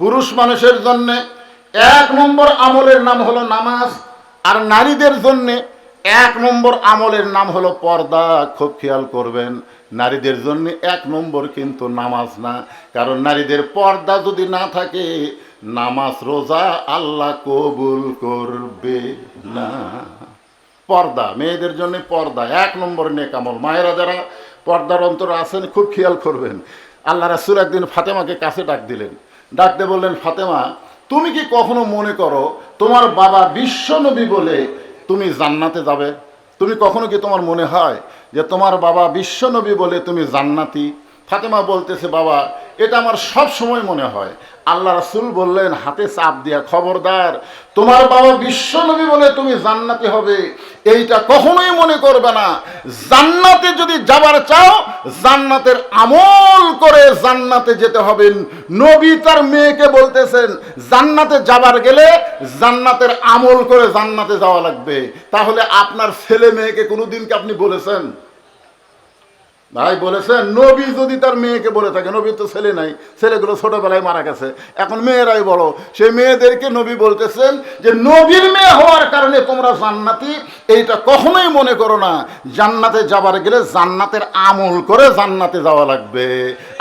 পুরুষ মানুষের জন্য এক নম্বর আমলের নাম হলো নামাজ, আর নারীদের জন্য এক নম্বর আমলের নাম হলো পর্দা। খুব খেয়াল করবেন, নারীদের জন্য এক নম্বর কিন্তু নামাজ না, কারণ নারীদের পর্দা যদি না থাকে, নামাজ রোজা আল্লাহ কবুল করবে না। পর্দা, মেয়েদের জন্য পর্দা, এক নম্বর নেকামল মায়েরা যারা পর্দার অন্তর আছেন, খুব খেয়াল করবেন, আল্লাহ রাসুল একদিন ফাতেমাকে কাছে ডাক দিলেন ডাকতে বললেন, ফাতেমা, তুমি কি কখনো মনে করো তোমার বাবা বিশ্ব নবী বলে তুমি জান্নাতে যাবে? তুমি কখনো কি তোমার মনে হয় যে তোমার বাবা বিশ্ব নবী বলে তুমি জান্নাতি? ফাতেমা বলতেছে, বাবা, এটা আমার সব সময় মনে হয়। আল্লাহ রাসুল বললেন, হাতে চাপ দিয়া খবরদার, তোমার বাবা বিশ্ব নবী বলে তুমি জান্নাতি হবে। এইটা কখনোই মনে করবে না। জান্নাতে যদি যাবার চাও, জান্নাতের আমল করে জান্নাতে যেতে হবে। নবী তার মেয়েকে বলতেছেন, জান্নাতে যাবার গেলে জান্নাতের আমল করে জান্নাতে যাওয়া লাগবে। তাহলে আপনার ছেলে মেয়েকে কোনোদিনকে আপনি বলেছেন? ভাই বলেছেন নবী যদি তার মেয়েকে বলে থাকে, নবীর তো ছেলে নাই, ছেলেগুলো ছোটবেলায় মারা গেছে। এখন মেয়েরাই বড় সেই মেয়েদেরকে নবী বলতেছেন যে, নবীর মেয়ে হওয়ার কারণে তোমরা জান্নাতি, এইটা কখনোই মনে করো না, জান্নাতে যাবার গেলে জান্নাতের আমল করে জান্নাতে যাওয়া লাগবে।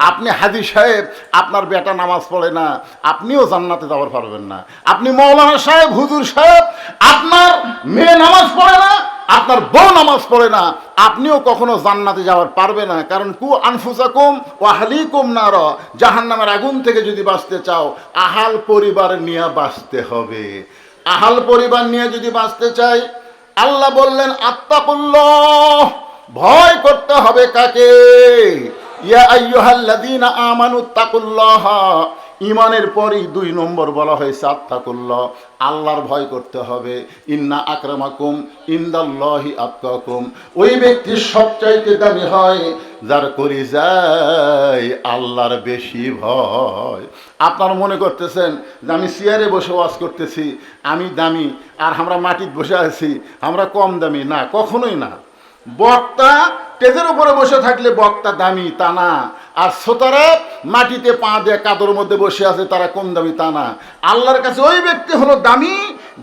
আপনি হাজি সাহেব, আপনার বেটা নামাজ পড়ে না, আপনিও জান্নাতে যাওয়ার পারবেন না। আপনি মৌলানা সাহেব, হুজুর সাহেব, আপনার মেয়ে নামাজ পড়ে না আপনার বউ নামাজ পড়ে না, আপনিও কখনো জান্নাতে যাওয়ার পারবে না। কারণ কু আনফুসাকুম ও আহলিকুম নার, জাহান্নামের আগুন থেকে যদি বাঁচতে চাও, আহাল পরিবার নিয়ে বাঁচতে হবে। আহাল পরিবার নিয়ে যদি বাঁচতে চাই, আল্লাহ বললেন আত্মাকুল্লাহ ভয় করতে হবে কাকে? ইয়া আইয়ুহাল্লাযীনা আমানু তাকুল্লাহ ইমানের পরই দুই নম্বর বলা হয়েছে, আত্মাকুল্লাহ, আল্লাহর ভয় করতে হবে। ইন্না আকরামাকুম ইন্দাল্লাহি আতকাকুম। ওই ব্যক্তি সবচাইতে দামি হয়, যার করি যায় আল্লাহর বেশি ভয়। আপনার মনে করতেছেন যে আমি চেয়ারে বসে ওয়াজ করতেছি, আমি দামি, আর আমরা মাটিতে বসে আছি, আমরা কম দামি। না, কখনোই না। বক্তা, টেজের উপরে বসে থাকলে বক্তা দামি, তা না। আর শ্রোতারা মাটিতে পা দিয়ে কাদর মধ্যে বসে আছে, তারা কোন দামি তা না। আল্লাহর কাছে ওই ব্যক্তি হলো দামি,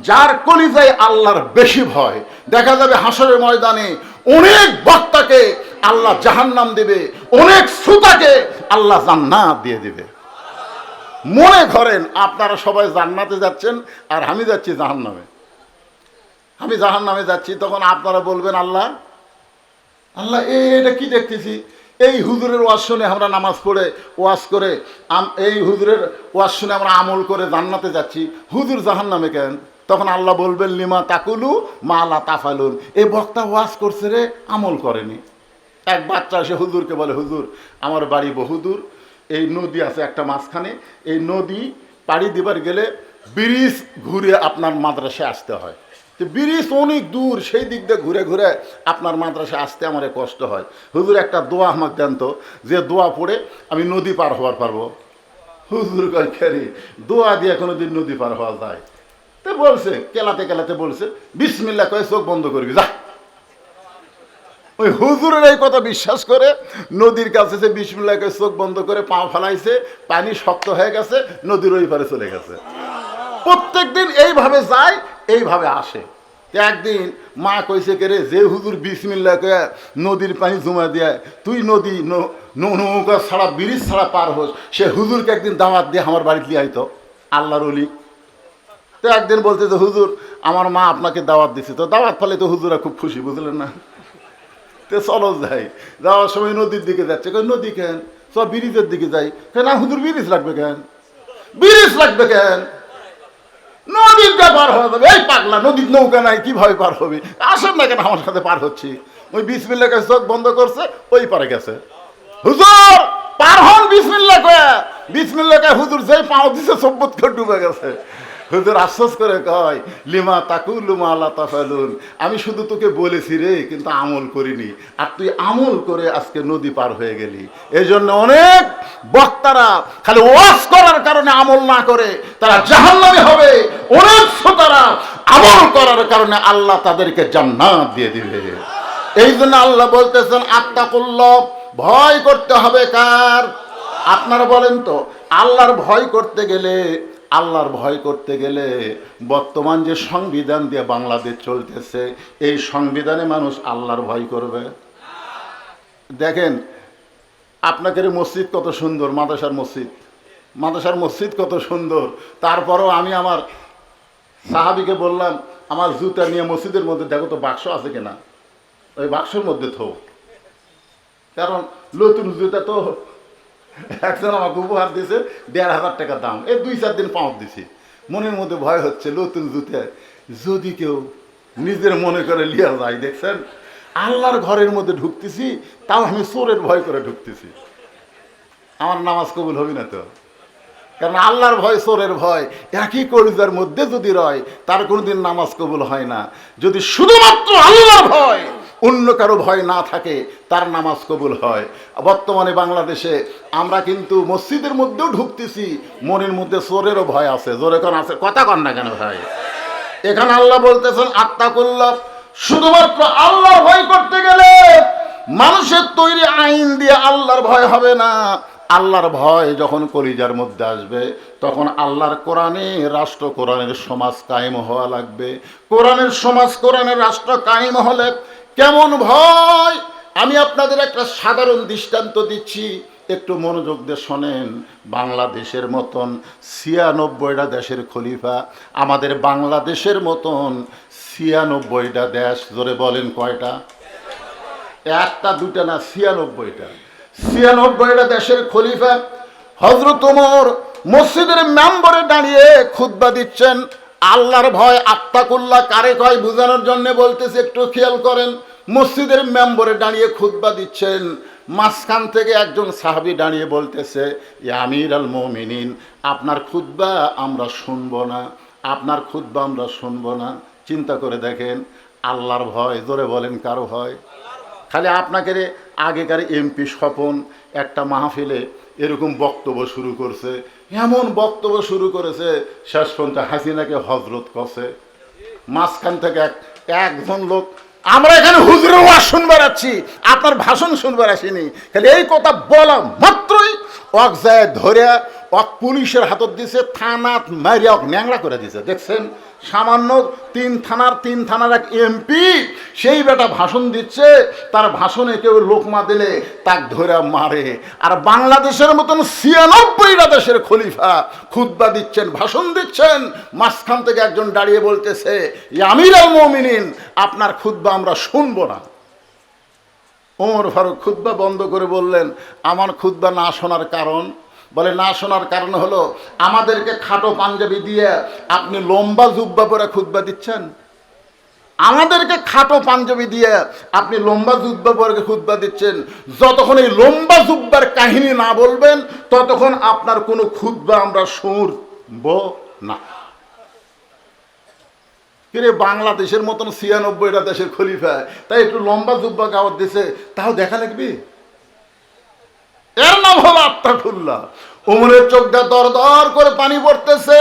যার কলিজায় আল্লাহর বেশি ভয়। দেখা যাবে হাসরের ময়দানে অনেক বক্তাকে আল্লাহ জাহান্নাম দেবে, অনেক শ্রোতাকে আল্লাহ জান্নাত দিয়ে দেবে। মনে করেন আপনারা সবাই জান্নাতে যাচ্ছেন আর আমি যাচ্ছি জাহান্নামে। আমি জাহান্নামে যাচ্ছি, তখন আপনারা বলবেন, আল্লাহ আল্লাহ এটা কি দেখতেছি? এই হুজুরের ওয়াজ শুনে আমরা নামাজ পড়ে, ওয়াজ করে এই হুজুরের ওয়াজ শুনে আমরা আমল করে জান্নাতে যাচ্ছি। হুজুর জাহান নামে কেন? তখন আল্লাহ বলবেন, লিমা তাকুলু মালা তাফালুন। এই বক্তা ওয়াজ করছে রে, আমল করেনি। এক বাচ্চা এসে হুজুরকে বলে, হুজুর, আমার বাড়ি বহুদূর এই নদী আছে একটা মাঝখানে। এই নদী পাড়ি দিবার গেলে ব্রিজ ঘুরে আপনার মাদ্রাসায় আসতে হয়। তো ব্রিজ অনেক দূর, সেই দিক দিয়ে ঘুরে ঘুরে আপনার মাদ্রাসা আসতে আমার কষ্ট হয়। হুজুর, একটা দোয়া আমাকে দেন তো, যে দোয়া পড়ে আমি নদী পার হওয়ার পারব। হুজুর কয় দোয়া দিয়ে কোনো দিন নদী পার হওয়া যায়? তো বলছে, কেলাতে কেলাতে বলছে বিসমিল্লা কয়ে চোখ বন্ধ করবি, যা। ওই হুজুরের এই কথা বিশ্বাস করে নদীর কাছে সে বিসমিল্লাকে চোখ বন্ধ করে পা ফেলাইছে, পানি শক্ত হয়ে গেছে, নদীর ওই পারে চলে গেছে। প্রত্যেক দিন এইভাবে যায়, এইভাবে আসে। একদিন মা কইছে কে রে, যে হুজুর বিসমিল্লাকে নদীর পানি জমা দেয় তুই নদী নৌকা ছাড়া, ব্রিজ ছাড়া পার হোস, সে হুজুরকে একদিন দাওয়াত দিয়ে আমার বাড়িতে দিয়ে আইতো, আল্লাহর অলি তো একদিন বলতে যে, হুজুর, আমার মা আপনাকে দাওয়াত দিছে। তো দাওয়াত ফলে তো হুজুরা খুব খুশি, বুঝলেন না? তো চলো যাই। যাওয়ার সময় নদীর দিকে যাচ্ছে। কই নদী কেন? সব ব্রিজের দিকে যাই। কেন হুজুর, ব্রিজ লাগবে কেন? ব্রিজ লাগবে কেন? নদীর পার হয়ে যাবে। এই পাগলা, নদীর নৌকা নাই, কীভাবে পার হবে? আসেন না কেন আমার সাথে পার হচ্ছি? ওই বিসমিল্লা কাছে চোখ বন্ধ করছে, ওই পারে গেছে। হুজুর, পার হন বিসমিল্লা কয়ে বিসমিল্লা কয়ে হুজুর যেই পাও দিছে সব্বত ডুবে গেছে। হুজুর আশ্বাস করে কয়, লিমা তাকু লুমা আল্লাহ তাফালুন। আমি শুধু তোকে বলেছি রে, কিন্তু আমল করিনি। আর তুই আমল করে আজকে নদী পার হয়ে গেলি। এই জন্য অনেক বক্তারা খালি ওয়াজ করার কারণে আমল না করে, তারা জাহান্নামে হবে। অনেক শ্রোতারা আমল করার কারণে আল্লাহ তাদেরকে জান্নাত দিয়ে দিবে। এই জন্য আল্লাহ বলতেছেন আত্মাকুল্ল ভয় করতে হবে কার? আপনারা বলেন তো, আল্লাহর ভয় করতে গেলে আল্লাহর ভয় করতে গেলে বর্তমান যে সংবিধান দিয়ে বাংলাদেশ চলতেছে, এই সংবিধানে মানুষ আল্লাহর ভয় করবে? দেখেন আপনাদের মসজিদ কত সুন্দর, মাদ্রাসার মসজিদ। মাদ্রাসার মসজিদ কত সুন্দর। তারপরেও আমি আমার সাহাবিকে বললাম, আমার জুতা নিয়ে মসজিদের মধ্যে দেখো তো বাক্স আছে কিনা? ওই বাক্সের মধ্যে থো। কারণ নতুন জুতা তো একজন আমাকে উপহার দিয়েছে, দেড় হাজার টাকা দাম। এই দুই চার দিন পাওয়া দিছি। মনের মধ্যে ভয় হচ্ছে, নতুন জুতে। যদি কেউ নিজের মনে করে লিয়া যায়, দেখছেন? আল্লাহর ঘরের মধ্যে ঢুকতেছি, তাও আমি চোরের ভয় করে ঢুকতেছি। আমার নামাজ কবুল হবে না তো? কারণ আল্লাহর ভয়, চোরের ভয়, একই কলিজার মধ্যে যদি রয়, তার কোনোদিন নামাজ কবুল হয় না। যদি শুধুমাত্র আল্লাহর ভয় অন্য কারও ভয় না থাকে, তার নামাজ কবুল হয়। বর্তমানে বাংলাদেশে আমরা কিন্তু মসজিদের মধ্যেও ঢুকতেছি, মনের মধ্যে চোরেরও ভয় আছে। জোরে কন আছে? কথা কন না কেন ভাই? এখানে আল্লাহ বলতেছেন, আত্মাকুল্লাহ। শুধুমাত্র আল্লাহর ভয় করতে গেলে মানুষের তৈরি আইন দিয়ে আল্লাহর ভয় হবে না। আল্লাহর ভয় যখন কলিজার মধ্যে আসবে, তখন আল্লাহর কোরআনে রাষ্ট্র, কোরআনের সমাজ কায়েম হওয়া লাগবে। কোরআনের সমাজ, কোরআনের রাষ্ট্র কায়েম হলে কেমন ভয়? আমি আপনাদের একটা সাধারণ দৃষ্টান্ত দিচ্ছি। একটু মনোযোগ দিয়ে শোনেন। বাংলাদেশের মতন ছিয়ানব্বইটা দেশের খলিফা, আমাদের বাংলাদেশের মতন ছিয়ানব্বইটা দেশ, জোরে বলেন কয়টা? একটা দুটা না, ছিয়ানব্বইটা? ছিয়ানব্বইটা দেশের খলিফা হজরত ওমর মসজিদের মেম্বরে দাঁড়িয়ে খুতবা দিচ্ছেন। আল্লাহর ভয় আত্মাকুল্লাহ কারে কয় বোঝানোর জন্য বলতেছে, একটু খেয়াল করেন, মসজিদের মেম্বরে দাঁড়িয়ে খুতবা দিচ্ছেন। মাঝখান থেকে একজন সাহাবি দাঁড়িয়ে বলতেছে আমির আল মমিনিন, আপনার খুতবা আমরা শুনব না, আপনার খুতবা আমরা শুনব না। চিন্তা করে দেখেন, আল্লাহর ভয়, জোরে বলেন কারও ভয়? খালি আপনাকে আগেকার এমপি স্বপন একটা মাহফিলে এরকম বক্তব্য শুরু করছে এমন বক্তব্য শুরু করেছে, শেষ পর্যন্ত হাসিনাকে হজরত কষে মাঝখান থেকে এক, একজন লোক, আমরা এখানে হুজুরের ওয়াজ শুনবার আছি, আপনার ভাষণ শুনবার আসিনি। খালি এই কথা বলা মাত্রই অক যায় ধরে পুলিশের হাতত দিছে, থানাত মারিয়া অক ন্যাংরা করে দিছে। দেখছেন? সামান্য তিন থানার তিন থানার এক এমপি, সেই বেটা ভাষণ দিচ্ছে, তার ভাষণে কেউ লোকমা দিলে তাক ধরে মারে। আর বাংলাদেশের মতন ছিয়ানব্বইটা দেশের খলিফা খুদ্া দিচ্ছেন, ভাষণ দিচ্ছেন। মাঝখান থেকে একজন দাঁড়িয়ে বলতেছে আমির আল মমিনিন, আপনার খুদ্া আমরা শুনব না। ওমর ফারুক খুদ্া বন্ধ করে বললেন, আমার খুদ্া না শোনার কারণ বলে, না, শোনার কারণ হলো আমাদেরকে খাটো পাঞ্জাবি দিয়ে আপনি লম্বা জুব্বা পরে খুদ্া দিচ্ছেন। আমাদেরকে খাটো পাঞ্জাবি দিয়ে আপনি লম্বা জুব্বা পরে খুদ্া দিচ্ছেন। যতক্ষণ এই লম্বা জুব্বার কাহিনী না বলবেন, ততক্ষণ আপনার কোনো খুদ্া আমরা শুনব না। কিরে, বাংলাদেশের মতন ছিয়ানব্বইটা দেশের খলিফা, তাই একটু লম্বা জুব্বা গাওয়ার দিছে, তাও দেখা লাগবে? এর নাম হলো আত্মাকুল্লাহ। উমরের চোখটা দর দর করে পানি পড়তেছে।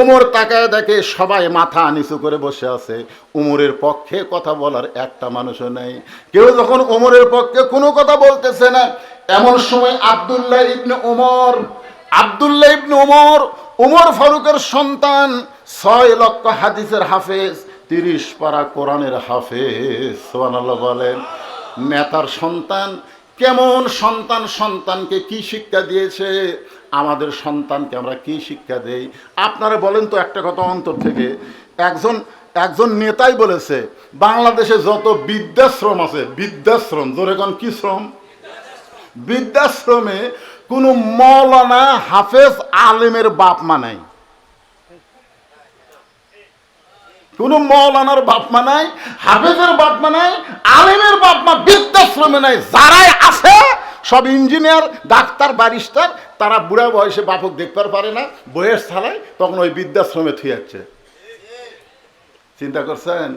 উমর তাকায় দেখে সবাই মাথা নিচু করে বসে আছে। উমরের পক্ষে কথা বলার একটা মানুষও নেই। কেউ যখন উমরের পক্ষে কোনো কথা বলতেছে না, এমন সময় আবদুল্লাহ ইবনে উমর, আবদুল্লাহ ইবনে উমর উমর ফারুকের সন্তান, ছয় লক্ষ হাদিসের হাফেজ, তিরিশ পারা কোরআনের হাফেজ সোহানাল্লাহ বলেন। নেতার সন্তান কেমন সন্তান সন্তানকে কি শিক্ষা দিয়েছে? আমাদের সন্তানকে আমরা কি শিক্ষা দেই? আপনারা বলেন তো একটা কথা অন্তর থেকে। একজন একজন নেতাই বলেছে, বাংলাদেশে যত বৃদ্ধাশ্রম আছে, বৃদ্ধাশ্রম, জোরে কোন, কি শ্রম? বৃদ্ধাশ্রমে কোনো মৌলানা হাফেজ আলেমের বাপ মা নাই কোনো মৌলানার বাপ মা নাই, হাফেজের বাপমা নাই, আলেমের বাপমা বৃদ্ধাশ্রমে নাই, যারাই আছে, সব ইঞ্জিনিয়ার, ডাক্তার, ব্যারিস্টার, তারা বুড়া বয়সে বাপক দেখতে পারে না বয়স ছাড়ায় তখন ওই বৃদ্ধাশ্রমে থুয়ে যাচ্ছে চিন্তা করছেন?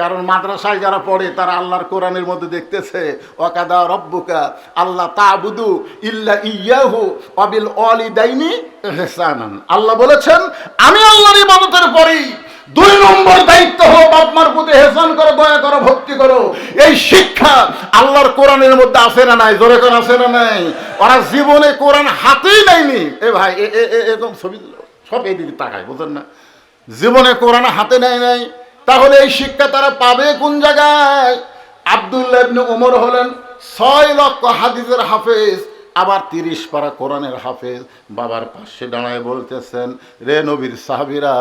কারণ মাদ্রাসায় যারা পড়ে, তারা আল্লাহর কোরআনের মধ্যে দেখতেছে ওকাদা রব্বুকা আল্লাহ তাবুদু ইল্লা ইয়াহু অবিল অলি দাইনি হেসানান আল্লাহ বলেছেন, আমি আল্লাহর ইবাদতের পরেই দুই নম্বর দায়িত্ব হলো বাপ মার প্রতি হেসান করো, দয়া করো, ভক্তি করো। এই শিক্ষা আল্লাহর কোরআনের মধ্যে আছে না নাই? জোরে কোন, আছে না নাই? ওরা জীবনে কোরআন হাতেই নেয়নি এ ভাই, এ- এ- এ- এরকম ছবি সব এই দিকে তাকায়, বুঝেন না? জীবনে কোরআন হাতে নেয় নাই। তাহলে এই শিক্ষা তারা পাবে কোন জায়গায়? আব্দুল্লাহ ওমর হলেন ছয় লক্ষ হাদিসের হাফেজ। আবার তিরিশ পারা কোরআনের হাফেজ বাবার পাশে দাঁড়ায় বলতেছেন, রে নবীর সাহাবিরা,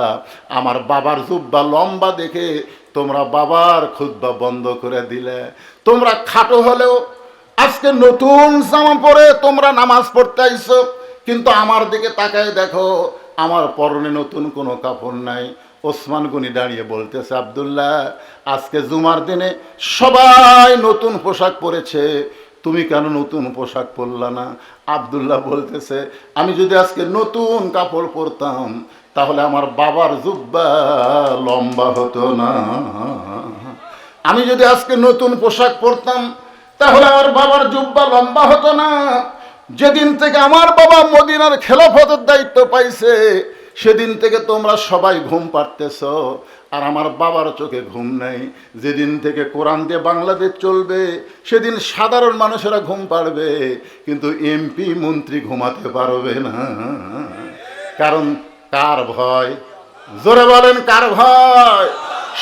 আমার বাবার জুব্বা লম্বা দেখে তোমরা বাবার খুদ্া বন্ধ করে দিলে। তোমরা খাটো হলেও আজকে নতুন জামা পরে তোমরা নামাজ পড়তে আইছো, কিন্তু আমার দিকে তাকায় দেখো, আমার পরনে নতুন কোনো কাপড় নাই। ওসমান গনি দাঁড়িয়ে বলতেছে, আবদুল্লাহ, আজকে জুমার দিনে সবাই নতুন পোশাক পরেছে তুমি কেন নতুন পোশাক পরলা না? আবদুল্লাহ বলতেছে, আমি যদি আজকে নতুন কাপড় পরতাম, তাহলে আমার বাবার জুব্বা লম্বা হতো না। আমি যদি আজকে নতুন পোশাক পরতাম, তাহলে আমার বাবার জুব্বা লম্বা হতো না। যেদিন থেকে আমার বাবা মদিনার খেলাফতের দায়িত্ব পাইছে, সেদিন থেকে তোমরা সবাই ঘুম পাড়তেছ। আর আমার বাবার চোখে ঘুম নেই। যেদিন থেকে কোরআন দিয়ে বাংলাদেশ চলবে, সেদিন সাধারণ মানুষেরা ঘুম পাড়বে, কিন্তু এমপি মন্ত্রী ঘুমাতে পারবে না। কারণ কার ভয়? জোরে বলেন, কার ভয়?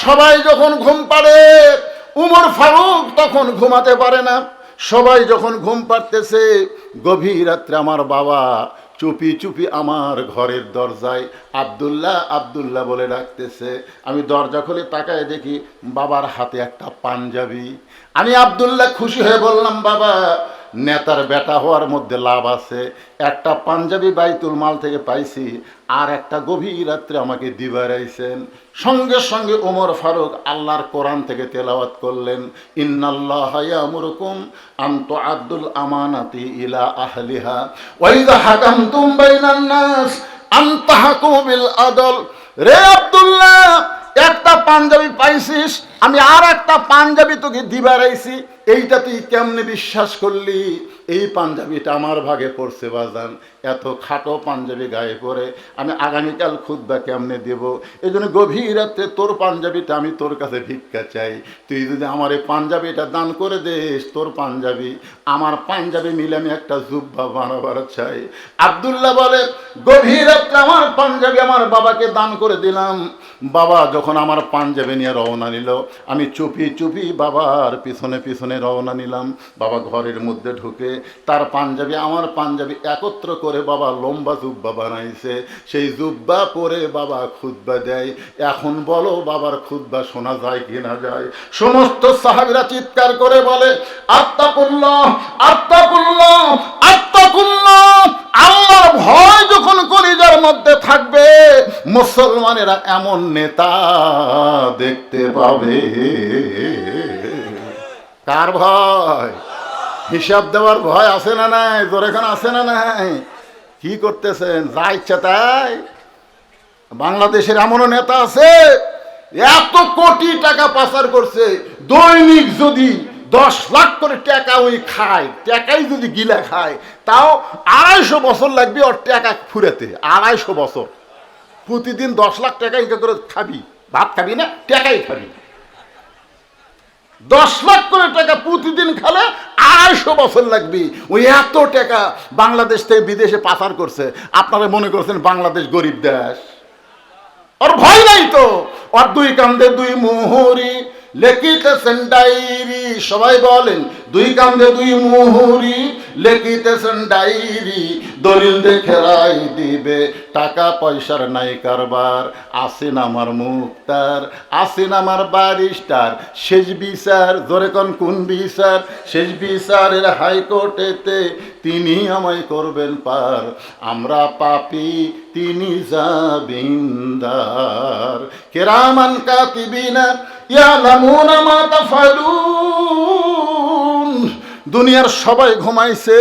সবাই যখন ঘুম পাড়ে, উমর ফারুক তখন ঘুমাতে পারে না। সবাই যখন ঘুম পাড়তেছে, গভীর রাত্রে আমার বাবা চুপি চুপি আমার ঘরের দরজায় আব্দুল্লাহ আব্দুল্লাহ বলে ডাকতেছে। আমি দরজা খুলে তাকায় দেখি বাবার হাতে একটা পাঞ্জাবি। আমি আবদুল্লাহ খুশি হয়ে বললাম, বাবা নেতার বেটা হওয়ার মধ্যে লাভ আছে। একটা পাঞ্জাবি বাইতুল মাল থেকে পাইছি, আর একটা গভীর রাত্রে আমাকে দিবারাইছেন। সঙ্গে সঙ্গে ওমর ফারুক আল্লাহর কোরআন থেকে তেলাওয়াত করলেন, ইন্নাল্লাহ ইয়ামুরুকুম আন্ত আব্দুল আমানাতি ইলা আহলিহা ওয়াইদা হাকামতুম বাইনান নাস আদল। রে আব্দুল্লাহ, একটা পাঞ্জাবি পাইছিস? আমি আর একটা পাঞ্জাবি তোকে দিবারাইছি এইটা তুই কেমনে বিশ্বাস করলি? এই পাঞ্জাবিটা আমার ভাগে পড়ছে, বাজান। এত খাটো পাঞ্জাবি গায়ে পরে আমি আগামীকাল খুদ্া কেমনে দেব? এই জন্য গভীর রাত্রে তোর পাঞ্জাবিটা আমি তোর কাছে ভিক্ষা চাই। তুই যদি আমার এই পাঞ্জাবিটা দান করে দিস, তোর পাঞ্জাবি, আমার পাঞ্জাবি মিলে আমি একটা জুব্বা বানাবার চাই। আবদুল্লাহ বলে, গভীর রাত্রে আমার পাঞ্জাবি আমার বাবাকে দান করে দিলাম। বাবা যখন আমার পাঞ্জাবি নিয়ে রওনা নিল আমি চুপি চুপি বাবার পিছনে পিছনে রওনা নিলাম। বাবা ঘরের মধ্যে ঢুকে তার পাঞ্জাবি, আমার পাঞ্জাবি একত্র করে বাবা লম্বা জুব্বা বানাইছে। সেই জুব্বা পরে বাবা খুদ্া দেয়। এখন বলো বাবার খুদ্া শোনা যায় কি না যায়? সমস্ত সাহাবিরা চিৎকার করে বলে আত্মা আত্মাকুল্লাহ আত্মাকুল্লাহ আল্লাহর ভয় যখন কলিজার মধ্যে থাকবে, মুসলমানেরা এমন নেতা দেখতে পাবে। কার ভয়? হিসাব দেওয়ার ভয় আছে না নাই? তোর এখন আছে না নাই? কি করতেছেন? যা ইচ্ছা তাই। বাংলাদেশের এমনও নেতা আছে, এত কোটি টাকা পাচার করছে, দৈনিক যদি দশ লাখ করে টাকা ওই খায়, টাকাই যদি গিলা খায়, তাও আড়াইশো বছর লাগবে ওর টাকা ফুরেতে, আড়াইশো বছর। প্রতিদিন দশ লাখ টাকা ইনকা করে খাবি, ভাত খাবি না, টাকাই খাবি। দশ লাখ করে টাকা প্রতিদিন খালে আড়াইশো বছর লাগবে। ওই এত টাকা বাংলাদেশ থেকে বিদেশে পাচার করছে। আপনারা মনে করছেন বাংলাদেশ গরিব দেশ? ওর ভয় নাই তো। ওর দুই কান্দে দুই মুহুরি লেখিতেছেন ডায়েরি সবাই বলেন, দুই কান্দে দুই মুহুরি লেখিতেছেন ডায়েরি দলিল দেখে রায় দিবে, টাকা পয়সার নাই কারবার, আসেন আমার মুক্তার, আসেন আমার বারিস্টার শেষ বিচার, জোরে কোন কোন বিচার, শেষ বিচারের হাইকোর্টেতে তিনি আমায় করবেন পার, আমরা পাপি তিনি যাবিন্দার কেরামান কাতিবিনা ইয়ালামুনা মা তাফালুন। দুনিয়ার সবাই ঘুমাইছে।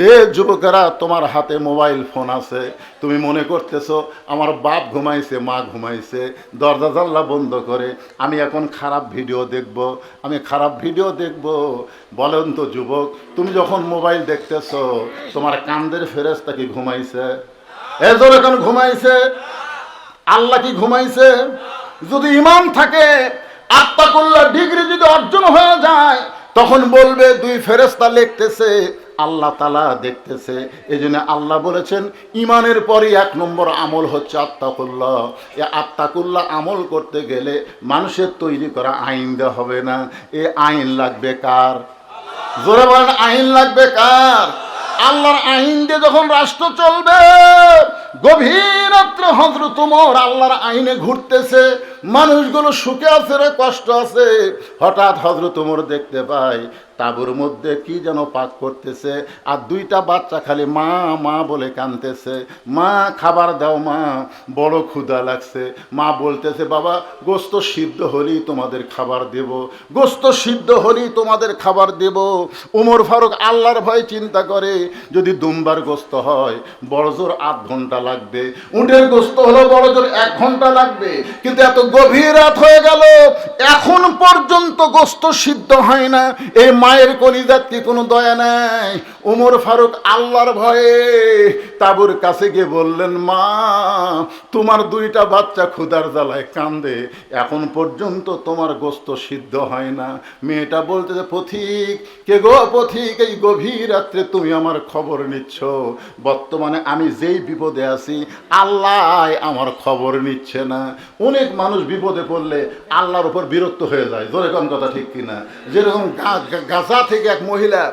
রে যুবকেরা, তোমার হাতে মোবাইল ফোন আছে। তুমি মনে করতেছো, আমার বাপ ঘুমাইছে, মা ঘুমাইছে। দরজা জানলা বন্ধ করে আমি এখন খারাপ ভিডিও দেখব। আমি খারাপ ভিডিও দেখব। বলেন তো যুবক, তুমি যখন মোবাইল দেখতেছো, তোমার কান্দের ফেরেস্তা কি ঘুমাইছে? এ যখন ঘুমাইছে? আল্লাহ কি ঘুমাইছে? যদি ইমান থাকে আত্মাকুল্লাহ ডিগ্রি যদি অর্জন হয়ে যায়, তখন বলবে, দুই ফেরেস্তা লিখতেছে, আল্লাহ তালা দেখতেছে। এই জন্য আল্লাহ বলেছেন, ইমানের পরই এক নম্বর আমল হচ্ছে আত্মাকুল্লাহ। এ আত্মাকুল্লাহ আমল করতে গেলে মানুষের তৈরি করা আইন দেওয়া হবে না। এ আইন লাগবে কার? জোরে বলেন, আইন লাগবে কার? আল্লাহর আইন দিয়ে যখন রাষ্ট্র চলবে গভীর রাত্রে হজরত উমর আল্লাহর আইনে ঘুরতেছে মানুষগুলো সুখে আছে রে, কষ্ট আছে। হঠাৎ হজরত উমর দেখতে পায়, তাবুর মধ্যে কি যেন পাক করতেছে, আর দুইটা বাচ্চা খালি মা মা বলে কানতেছে। মা, খাবার দাও মা, বড় ক্ষুধা লাগছে। মা বলতেছে, বাবা, গোস্ত সিদ্ধ হলেই তোমাদের খাবার দেব, গোস্ত সিদ্ধ হলেই তোমাদের খাবার দেব। উমর ফারুক আল্লাহর ভয় চিন্তা করে, যদি দুমবার গোস্ত হয় বড় জোর আধ ঘণ্টা লাগবে। উটের গোস্ত হলো বড় জোর এক ঘণ্টা লাগবে। কিন্তু এত গভীর রাত হয়ে গেল। এখন পর্যন্ত গোস্ত সিদ্ধ হয় না। এই মায়ের কলিজাত কি কোনো দয়া নাই? উমর ফারুক আল্লাহর ভয়ে তাবুর কাছে গিয়ে বললেন, মা, তোমার দুইটা বাচ্চা ক্ষুধার জ্বালায় কান্দে। এখন পর্যন্ত তোমার গোস্ত সিদ্ধ হয় না। মেয়েটা বলতে যে, পথিক, কে গো পথিক, এই গভীর রাত্রে তুমি আমার খবর নিচ্ছ। বর্তমানে আমি যেই বিপদে আছি, আল্লাহ আমার খবর নিচ্ছে না। অনেক মানুষ বিপদে পড়লে আল্লাহর উপর বিরক্ত হয়ে যায়। জোরে কোন কথা ঠিক কিনা? যেরকম গা- গা- গাজা থেকে এক মহিলা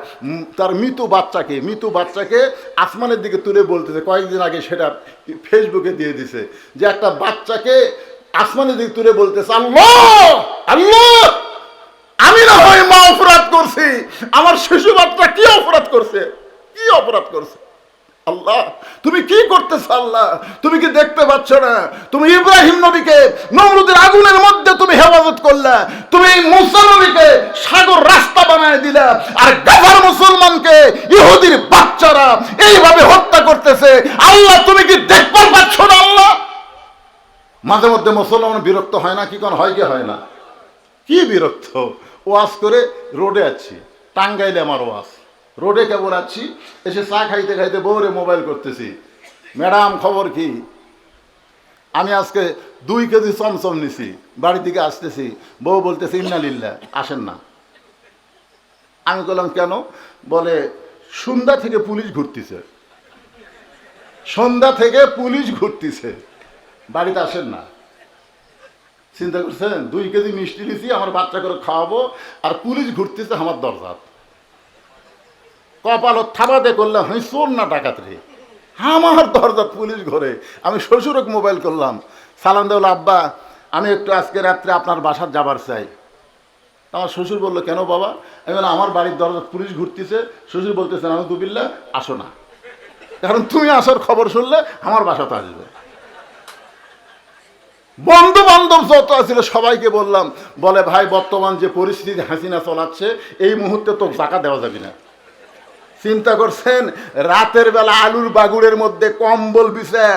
তার মৃত বাচ্চাকে মৃত বাচ্চাকে আসমানের দিকে তুলে বলতেছে, কয়েকদিন আগে সেটা ফেসবুকে দিয়ে দিছে যে একটা বাচ্চাকে আসমানের দিকে তুলে বলতেছে, আল্লাহ! আল্লাহ! আমি না হয় মা অপরাধ করছি। আমার শিশু বাচ্চা কি অপরাধ করছে? কি অপরাধ করছে? আল্লাহ, তুমি কি করতেছ আল্লাহ? তুমি কি দেখতে পাচ্ছ না? তুমি ইব্রাহিম নবীকে নমরুদের আগুনের মধ্যে তুমি হেফাজত করলা, তুমি এই মুসা নবীকে সাগর রাস্তা বানায় দিলা, আর গাভার মুসলমানকে ইহুদির বাচ্চারা এইভাবে হত্যা করতেছে। আল্লাহ, তুমি কি দেখতে পাচ্ছ না আল্লাহ? মাঝে মধ্যে মুসলমান বিরক্ত হয় না, কি কোন, হয় কি হয় না? কি বিরক্ত? ওয়াজ করে রোডে আছি, টাঙ্গাইলে আমার ওয়াজ। রোডে কেবল আছি, এসে চা খাইতে খাইতে বউরে মোবাইল করতেছি। ম্যাডাম, খবর কি? আমি আজকে দুই কেজি চমচম নিছি, বাড়ি থেকে আসতেছি, বউ বলতেছে ইন্নালিল্লা আসেন না। আমি বললাম, কেন? বলে, সন্ধ্যা থেকে পুলিশ ঘুরতেছে। সন্ধ্যা থেকে পুলিশ ঘুরতেছে। বাড়িতে আসেন না। চিন্তা করছেন, দুই কেজি মিষ্টি নিছি, আমার বাচ্চা করে খাওয়াবো, আর পুলিশ ঘুরতেছে আমার দরজা কপাল থাবাতে করলে হ্যাঁ চোর না ডাকাত রে। আমার দরজা পুলিশ ঘরে। আমি শ্বশুরক মোবাইল করলাম। সালাম দেউল আব্বা, আমি একটু আজকে রাত্রে আপনার বাসার যাবার চাই। আমার শ্বশুর বলল, কেন বাবা? আমি বললাম, আমার বাড়ির দরজা পুলিশ ঘুরতেছে। শ্বশুর বলতেছে আমি দুবিল্লা আসো না। কারণ তুমি আসার খবর শুনলে আমার বাসাতে আসবে। বন্ধু বান্ধব যত আছিল, সবাইকে বললাম, বলে ভাই, বর্তমান যে পরিস্থিতি হাসিনা চলাচ্ছে, এই মুহূর্তে তো টাকা দেওয়া যাবে না। চিন্তা করছেন, রাতের বেলা আলুর বাগুড়ের মধ্যে কম্বল বিছে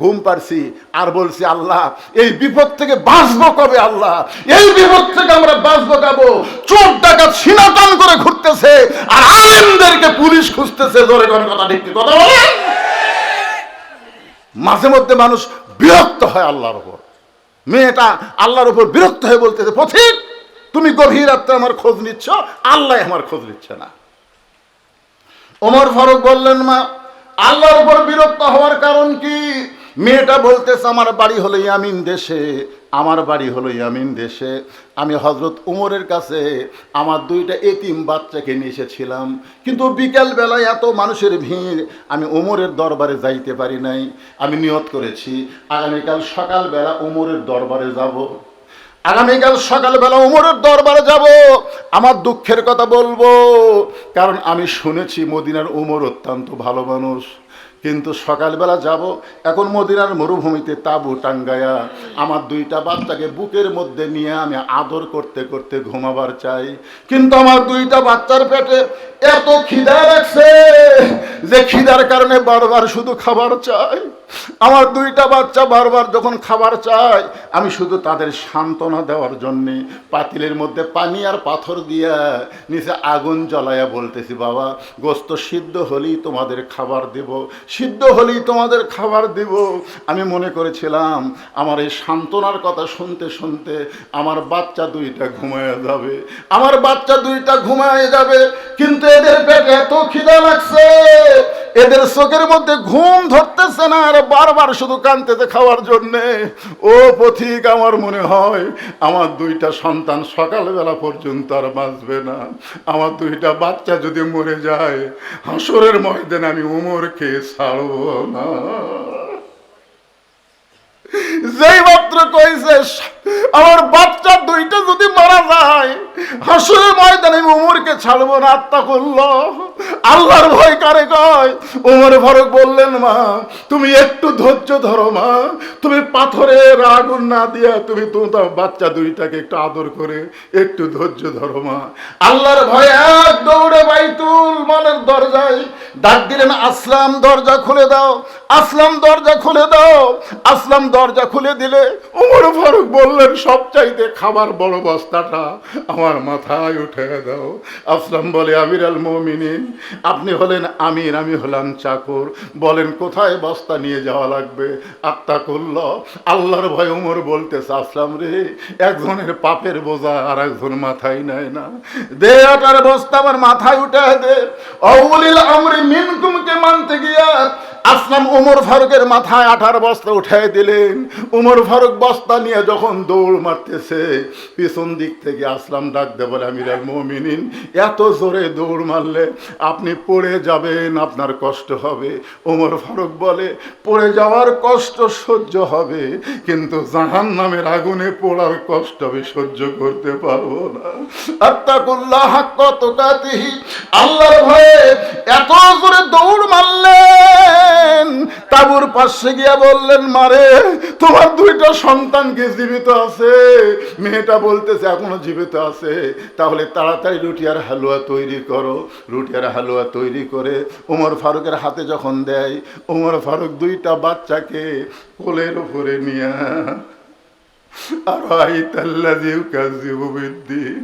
ঘুম পারছি, আর বলছি, আল্লাহ, এই বিপদ থেকে বাঁচবো কবে, আল্লাহ? এই বিপদ থেকে আমরা বাঁচবো কাবো? চোর ডাকাত সিনাতান করে ঘুরতেছে, আর আলেমদেরকে পুলিশ খুঁজতেছে, জোরে কোন কথা ঠিক কথা বলে মাঝে মধ্যে মানুষ বিরক্ত হয় আল্লাহর উপর। মেয়েটা আল্লাহর উপর বিরক্ত হয়ে বলতেছে, পথিক, তুমি গভীর রাত্রে আমার খোঁজ নিচ্ছ, আল্লাহ আমার খোঁজ নিচ্ছে না। ওমর ফারুক বললেন, মা, আল্লাহর উপর বিরক্ত হওয়ার কারণ কি? মেয়েটা বলতেছে, আমার বাড়ি হলো ইয়ামিন দেশে, আমার বাড়ি হলো ইয়ামিন দেশে। আমি হজরত উমরের কাছে আমার দুইটা এতিম বাচ্চাকে নিয়ে এসেছিলাম। কিন্তু বিকেল বেলায় এত মানুষের ভিড়, আমি উমরের দরবারে যাইতে পারি নাই। আমি নিয়ত করেছি, আগামীকাল সকালবেলা উমরের দরবারে যাব। আগামীকাল সকালবেলা উমরের দরবারে যাব। আমার দুঃখের কথা বলব। কারণ আমি শুনেছি মদিনার উমর অত্যন্ত ভালো মানুষ। কিন্তু সকালবেলা যাব, এখন মদিনার মরুভূমিতে তাবু টাঙ্গায়া আমার দুইটা বাচ্চাকে বুকের মধ্যে নিয়ে আমি আদর করতে করতে ঘুমাবার চাই। কিন্তু আমার দুইটা বাচ্চার পেটে এত খিদা লাগছে যে খিদার কারণে বারবার শুধু খাবার চাই। আমার দুইটা বাচ্চা বারবার যখন খাবার চায়, আমি শুধু তাদের সান্ত্বনা দেওয়ার জন্যে পাতিলের মধ্যে পানি আর পাথর দিয়া নিচে আগুন জ্বলাইয়া বলতেছি, বাবা, গোস্ত সিদ্ধ হলেই তোমাদের খাবার দেব সিদ্ধ হলেই তোমাদের খাবার দেব। আমি মনে করেছিলাম, আমার এই সান্ত্বনার কথা শুনতে শুনতে আমার বাচ্চা দুইটা ঘুমায় যাবে। আমার বাচ্চা দুইটা ঘুমায় যাবে, কিন্তু এদের পেটে এত খিদা লাগছে। এদের চোখের মধ্যে ঘুম ধরতেছে না, আর বারবার শুধু কানতেছে খাওয়ার জন্যে। ও পথিক, আমার মনে হয় আমার দুইটা সন্তান সকালবেলা পর্যন্ত আর বাঁচবে না। আমার দুইটা বাচ্চা যদি মরে যায়, হাসরের ময়দানে আমি উমরকে ছাড়ব না। যেই মাত্র কইছে আমার বাচ্চা দুইটা যদি মারা যায়, হাসুরে ময়দানে উমরকে ছাড়বো না আত্মা করল আল্লাহর ভয় কারে কয়? উমর ফারুক বললেন, মা, তুমি একটু ধৈর্য ধরো, মা। তুমি পাথরের আগুন না দিয়া তুমি তোমার বাচ্চা দুইটাকে একটু আদর করে একটু ধৈর্য ধরো, মা। আল্লাহর ভয় এক দৌড়ে বাইতুল মালের দরজায় ডাক দিলেন, আসলাম, দরজা খুলে দাও। আসলাম, দরজা খুলে দাও। আসলাম, দরজা খুলে দিলে উমর ফারুক বললেন সব চাইতে খাবার বড় বস্তাটা আমার মাথায় উঠে দাও। আসলাম বলে, আমির আল মমিনিন, আপনি হলেন আমির, আমি হলাম চাকর। বলেন, কোথায় বস্তা নিয়ে যাওয়া লাগবে? আত্মা করল আল্লাহর ভয় উমর বলতেছে, আসলাম রে, একজনের পাপের বোঝা আর একজন মাথায় নেয় না। দে আটার বস্তা আমার মাথায় উঠে দে। অবলিল আমরি মিনকুমকে মানতে গিয়া আসলাম উমর ফারুকের মাথায় আঠার বস্তা উঠাই দিলেন। উমর ফারুক বস্তা নিয়ে যখন দৌড় মারতেছে, পিছন দিক থেকে আসলাম ডাক দে বলে আমির আল মমিনিন, এত জোরে দৌড় মারলে আপনি পড়ে যাবেন, আপনার কষ্ট হবে। উমর ফারুক বলে, পড়ে যাওয়ার কষ্ট সহ্য হবে, কিন্তু জাহান নামের আগুনে পড়ার কষ্ট আমি সহ্য করতে পারব না। আত্মাকুল্লাহ কত কাতিহি আল্লাহর ভয়ে এত করে দৌড় মারলেন, তাবুর পাশে গিয়া বললেন, মারে, তোমার দুইটা সন্তানকে জীবিত আছে মেয়েটা বলতেছে এখনো জীবিত আছে তাহলে তাড়াতাড়ি রুটি আর হালুয়া তৈরি করো রুটি আর হালুয়া তৈরি করে ওমর ফারুকের হাতে যখন দেয় ওমর ফারুক দুইটা বাচ্চাকে কোলের উপরে নিয়ে أرأيت الذي يكذب بالدين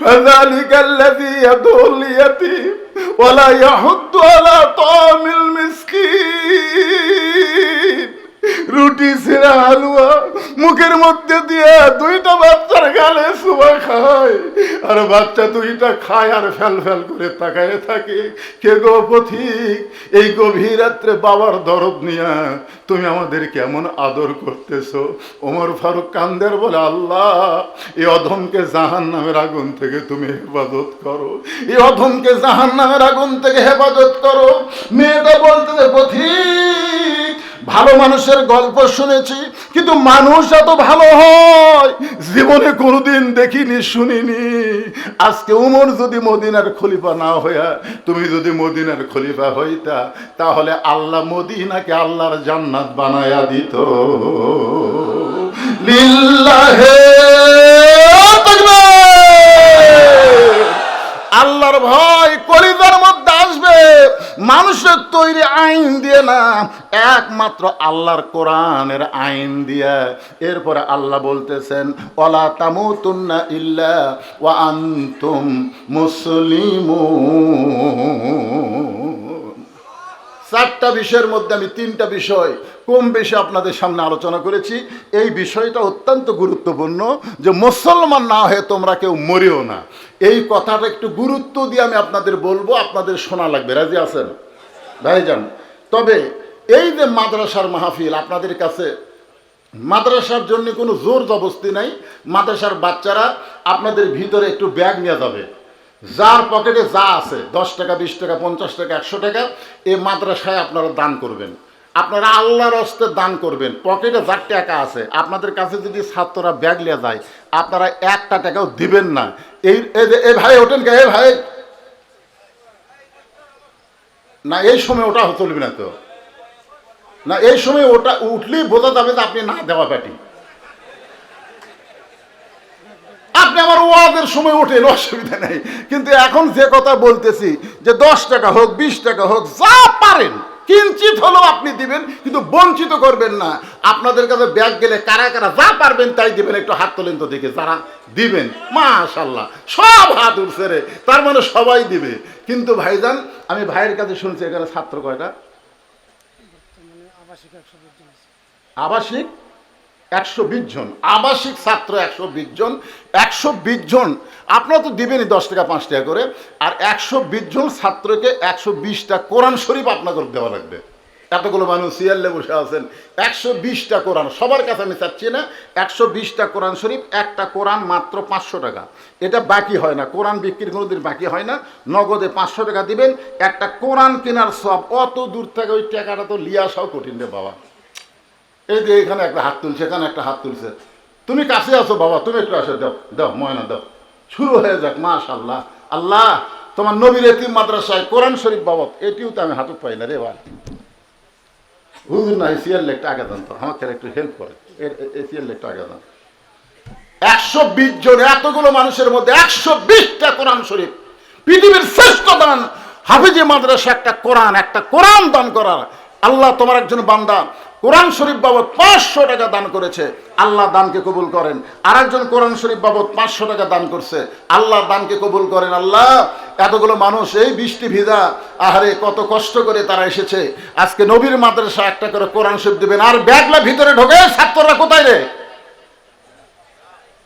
فذلك الذي يدعو اليتيم ولا يحض على طعام المسكين রুটি, সিরা, হালুয়া, মুখের মধ্যে দিয়ে দুইটা বাচ্চার গালে সুবা খায়। আর বাচ্চা দুইটা খায় আর ফেল ফেল করে তাকায় থাকে। কে গো পথিক, এই গভীর রাত্রে বাবার দরদ নিয়া তুমি আমাদের কেমন আদর করতেছো? ওমর ফারুক কান্দের বলে, আল্লাহ, এই অধমকে জাহান নামের আগুন থেকে তুমি হেফাজত করো। এই অধমকে জাহান নামের আগুন থেকে হেফাজত করো। মেয়েটা বলতে পথিক, ভালো মানুষের গল্প শুনেছি, কিন্তু মানুষ এত ভালো হয়, জীবনে কোনোদিন দেখিনি, শুনিনি। আজকে উমর যদি মদিনার খলিফা না হইয়া, তুমি যদি মদিনার খলিফা হইতা, তাহলে আল্লাহ মদিনাকে আল্লাহর জান্নাত বানায়া দিত। আল্লাহর ভয়! মানুষের তৈরি আইন দিয়ে না, একমাত্র আল্লাহর কোরআনের আইন দিয়ে। এরপরে আল্লাহ বলতেছেন ওলা তামুতুন্না ইল্লা ওয়া আনতুম মুসলিমুন। চারটা বিষয়ের মধ্যে আমি তিনটা বিষয় কম বেশি আপনাদের সামনে আলোচনা করেছি, এই বিষয়টা অত্যন্ত গুরুত্বপূর্ণ যে মুসলমান না হয়ে তোমরা কেউ মরিও না। এই কথাটা একটু গুরুত্ব দিয়ে আমি আপনাদের বলব, আপনাদের শোনা লাগবে। রাজি আছেন? ভাইজান, তবে এই যে মাদ্রাসার মাহফিল, আপনাদের কাছে মাদ্রাসার জন্য কোনো জোর জবস্তি নাই, মাদ্রাসার বাচ্চারা আপনাদের ভিতরে একটু ব্যাগ নিয়ে যাবে। যার পকেটে যা আছে, দশ টাকা, বিশ টাকা, পঞ্চাশ টাকা, একশো টাকা এই মাদ্রাসায় আপনারা দান করবেন। আপনারা আল্লাহর হস্তে দান করবেন। পকেটে যার টাকা আছে, আপনাদের কাছে যদি ছাত্ররা ব্যাগ নিয়ে যায়, আপনারা একটা টাকাও দিবেন না। এই এ ভাই, ওঠেন কে? এ ভাই। না, এই সময় ওটা চলবে না তো। না, এই সময় ওটা উঠলেই বোঝা যাবে যে আপনি না দেওয়া পাটি আপনি আমার ওয়াদের সময় ওঠেন অসুবিধা নেই। কিন্তু এখন যে কথা বলতেছি যে দশ টাকা হোক বিশ টাকা হোক যা পারেন কিঞ্চিত হলেও আপনি দিবেন কিন্তু বঞ্চিত করবেন না। আপনাদের কাছে ব্যাগ গেলে কারা কারা যা পারবেন তাই দিবেন একটু হাত তোলেন তো দেখে যারা দিবেন। মাশাল্লাহ সব হাত উঠছে রে তার মানে সবাই দিবে। কিন্তু ভাইজান আমি ভাইয়ের কাছে শুনছি এখানে ছাত্র কয়টা? আবাসিক? একশো বিশ জন, আবাসিক ছাত্র একশো বিশ জন, একশো বিশ জন, আপনারা তো দিবেনই দশ টাকা, পাঁচ টাকা করে, আর একশো বিশ জন ছাত্রকে একশো বিশটা কোরআন শরীফ আপনাকে দেওয়া লাগবে। এতগুলো মানুষ সিয়াল্লে বসে আছেন, একশো বিশটা কোরআন, সবার কাছে আমি চাচ্ছি না, একশো বিশটা কোরআন শরীফ, একটা কোরআন মাত্র পাঁচশো টাকা। এটা বাকি হয় না, কোরআন বিক্রির কোনো দিন বাকি হয় না, নগদে পাঁচশো টাকা দিবেন, একটা কোরআন কেনার সব, অত দূর থেকে ওই টাকাটা তো লিয়ে আসাও কঠিন রে বাবা। এই যে এখানে একটা হাত তুলছে, এখানে একটা হাত তুলছে। তুমি কাছে আছো, বাবা, তুমি একটু আসো দাও দাও ময়না দাও শুরু হয়ে যাক মাশাল্লাহ আল্লাহ, তোমার নবীর এতিম মাদ্রাসায় কোরআন শরীফ বাবদ, এটিও তো আমি হাতত পাই না রে এবার হুজুর না লেখটা আগে আমাকে একটু হেল্প করে। লেখটা আগে একশো বিশ জন, এতগুলো মানুষের মধ্যে একশো বিশটা কোরআন শরীফ। পৃথিবীর শ্রেষ্ঠ দান, হাফিজি মাদ্রাসা একটা কোরআন একটা কোরআন দান করা আল্লাহ তোমার একজন বান্দা কোরআন শরীফ বাবদ পাঁচশো টাকা দান করেছে, আল্লাহ দানকে কবুল করেন। আর একজন কোরআন শরীফ বাবদ পাঁচশো টাকা দান করছে, আল্লাহ দানকে কবুল করেন। আল্লাহ, এতগুলো মানুষ এই বৃষ্টি ভিজা, আহারে কত কষ্ট করে তারা এসেছে। আজকে নবীর মাদ্রাসা একটা করে কোরআন শরীফ দিবেন, আর ব্যাগলা ভিতরে ঢোকে, ছাত্ররা কোথায় রে?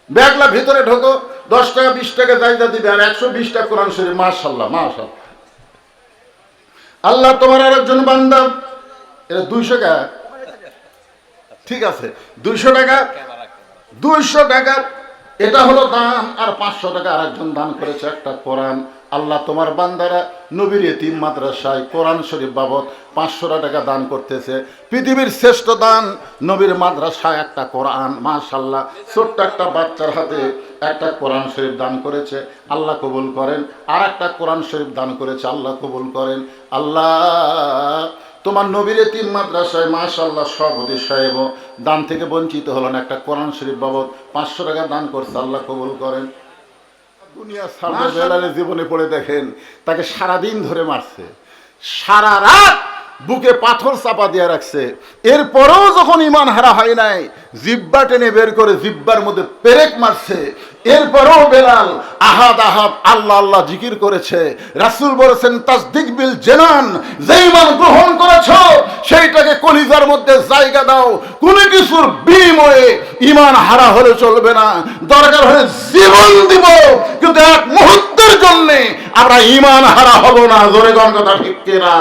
ব্যাগলা ভিতরে ঢোকো, দশ টাকা, বিশ টাকা জায়গা দিবে, আর একশো বিশটা কোরআন শরীফ মাশাল্লাহ মাশাল্লাহ আল্লাহ তোমার আর একজন বান্দা এটা দুইশো টাকা ঠিক আছে, দুইশো টাকা। দুইশো টাকা, এটা হলো দান, আর পাঁচশো টাকা আর একজন দান করেছে একটা কোরআন। আল্লাহ তোমার বান্দারা নবীর এতিম মাদ্রাসায় কোরআন শরীফ বাবদ পাঁচশো টাকা দান করতেছে। পৃথিবীর শ্রেষ্ঠ দান, নবীর মাদ্রাসায় একটা কোরআন মাশাল্লাহ ছোট্ট একটা বাচ্চার হাতে একটা কোরআন শরীফ দান করেছে, আল্লাহ কবুল করেন। আর একটা কোরআন শরীফ দান করেছে, আল্লাহ কবুল করেন। আল্লাহ তোমার নবীর তিন মাদ্রাসায় মাশাল্লাহ সভাপতি সাহেব। দান থেকে বঞ্চিত হলেন একটা কোরআন শরীফ বাবদ পাঁচশো টাকা দান করছে আল্লাহ কবুল করেন। দুনিয়া সারা বেলালের জীবনে পড়ে দেখেন তাকে সারাদিন ধরে মারছে। সারা রাত বুকে পাথর চাপা দিয়ে রাখছে। এরপরেও যখন ইমান হারা হয় নাই, জিব্বা টেনে বের করে জিব্বার মধ্যে পেরেক মারছে। এরপরেও বেলাল আহাদ আহাদ আল্লাহ আল্লাহ জিকির করেছে। রাসূল বলেছেন, তাসদিক বিল জেনান যে ইমান গ্রহণ করেছ, সেইটাকে কলিজার মধ্যে জায়গা দাও। কোনো কিছুর বিনিময়ে ইমান হারা হলে চলবে না। দরকার হলে জীবন দিব। কিন্তু এক মুহূর্তের জন্য আমরা ইমান হারা হব না। জোরে গণ কথা ঠিক কিনা?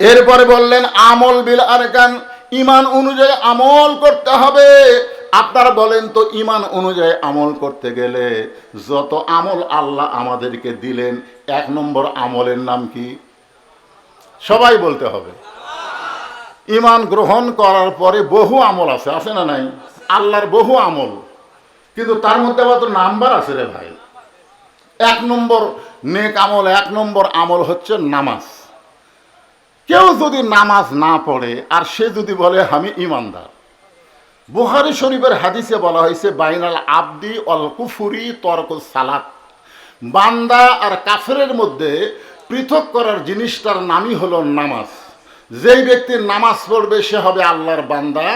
এরপরে বললেন, আমল বিল আরকান ইমান অনুযায়ী আমল করতে হবে। আপনারা বলেন তো ইমান অনুযায়ী আমল করতে গেলে যত আমল আল্লাহ আমাদেরকে দিলেন, এক নম্বর আমলের নাম কি? সবাই বলতে হবে। ইমান গ্রহণ করার পরে বহু আমল আছে আছে না নাই? আল্লাহর বহু আমল। কিন্তু তার মধ্যে আবার তো নাম্বার আছে রে ভাই। এক নম্বর নেক আমল, এক নম্বর আমল হচ্ছে নামাজ। কেউ যদি নামাজ না পড়ে, আর সে যদি বলে, আমি ইমানদার। বুহারি শরীফের হাদিসে বলা হয়েছে, বাইনাল আব্দি অল কুফুরি তর্ক সালাত। বান্দা আর কাফেরের মধ্যে পৃথক করার জিনিসটার নামই হলো নামাজ। যেই ব্যক্তি নামাজ পড়বে, সে হবে আল্লাহর বান্দা,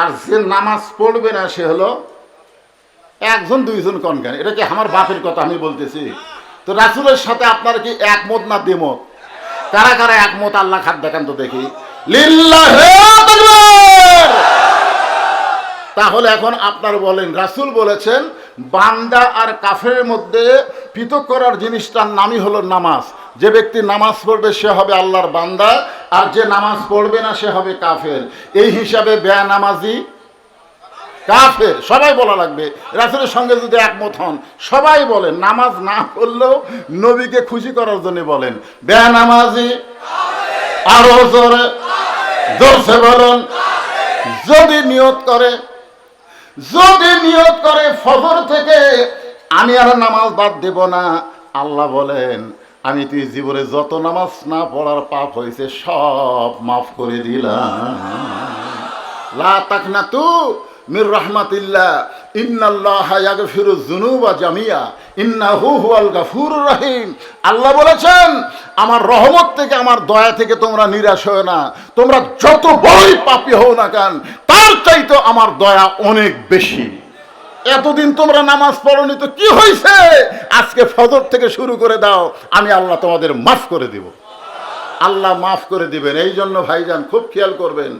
আর যে নামাজ পড়বে না, সে হলো একজন, দুইজন কন কেন এটা কি আমার বাপের কথা আমি বলতেছি? তো রাসুলের সাথে আপনার কি একমত না দ্বিমত? কারা কারা একমত? আল্লাহ খাদ দেখান তো দেখি! তাহলে এখন আপনার বলেন রাসুল বলেছেন বান্দা আর কাফের মধ্যে পৃথক করার জিনিসটার নামই হলো নামাজ। যে ব্যক্তি নামাজ পড়বে সে হবে আল্লাহর বান্দা আর যে নামাজ পড়বে না সে হবে কাফের। এই হিসাবে ব্যয় নামাজি কাফের, সবাই বলা লাগবে। রাসুলের সঙ্গে যদি একমত হন, সবাই বলেন, নামাজ না পড়লেও নবীকে খুশি করার জন্য বলেন। বেনামাজি, আরও জোরে, জোরসে যদি নিয়ত করে, যদি নিয়ত করে ফজর থেকে আমি আর নামাজ বাদ দেব না, আল্লাহ বলেন, আমি তুই জীবনে যত নামাজ না পড়ার পাপ হয়েছে, সব মাফ করে দিলাম। লা তাকনাতু মির রাহমাতিল্লাহ জামিয়া রহিম। আল্লাহ বলেছেন, আমার রহমত থেকে, আমার দয়া থেকে তোমরা নিরাশ হয় না। তোমরা যত বড়ই পাপি হও না কেন, তার চাইতে আমার দয়া অনেক বেশি। এতদিন তোমরা নামাজ পড়নি তো কি হয়েছে আজকে ফজর থেকে শুরু করে দাও, আমি আল্লাহ তোমাদের মাফ করে দিব। আল্লাহ মাফ করে দিবেন। এই জন্য ভাইজান খুব খেয়াল করবেন,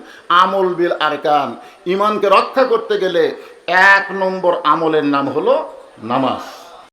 আমল বিল আরকান। ইমানকে রক্ষা করতে গেলে এক নম্বর আমলের নাম হলো নামাজ।